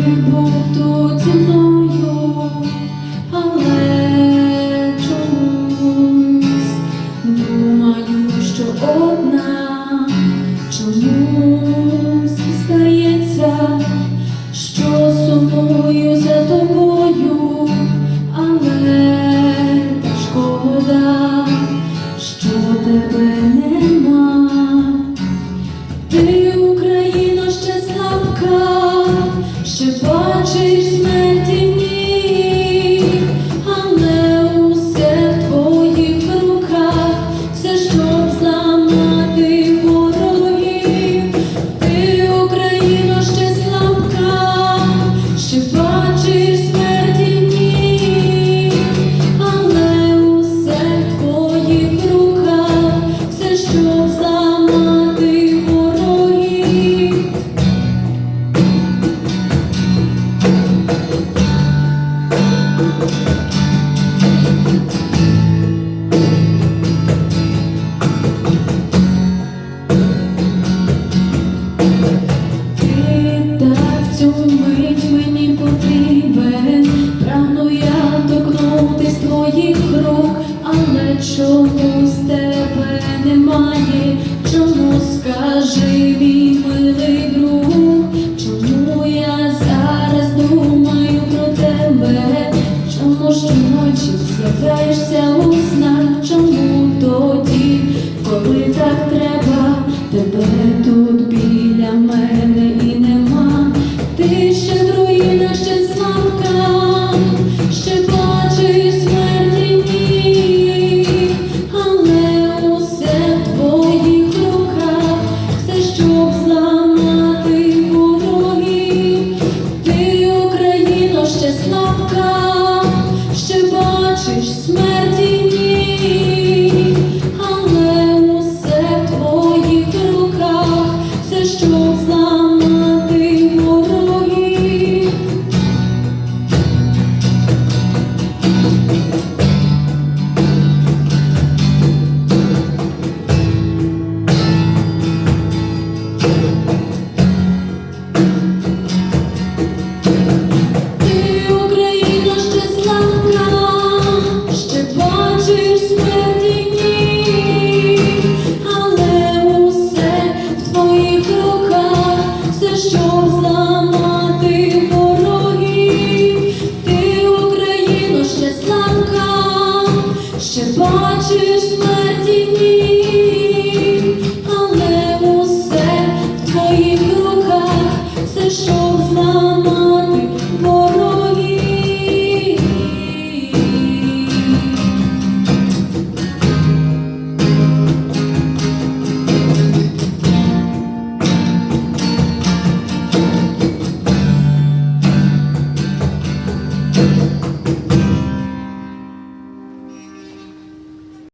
був тут але чомусь думаю, що одна чомусь здається, що собою. крок, але чому з тебе немає, чому скажи мій милий друг, чому я зараз думаю про тебе, чому щоночі з'являєшся у снах, чому тоді, коли так треба, тебе тут. just to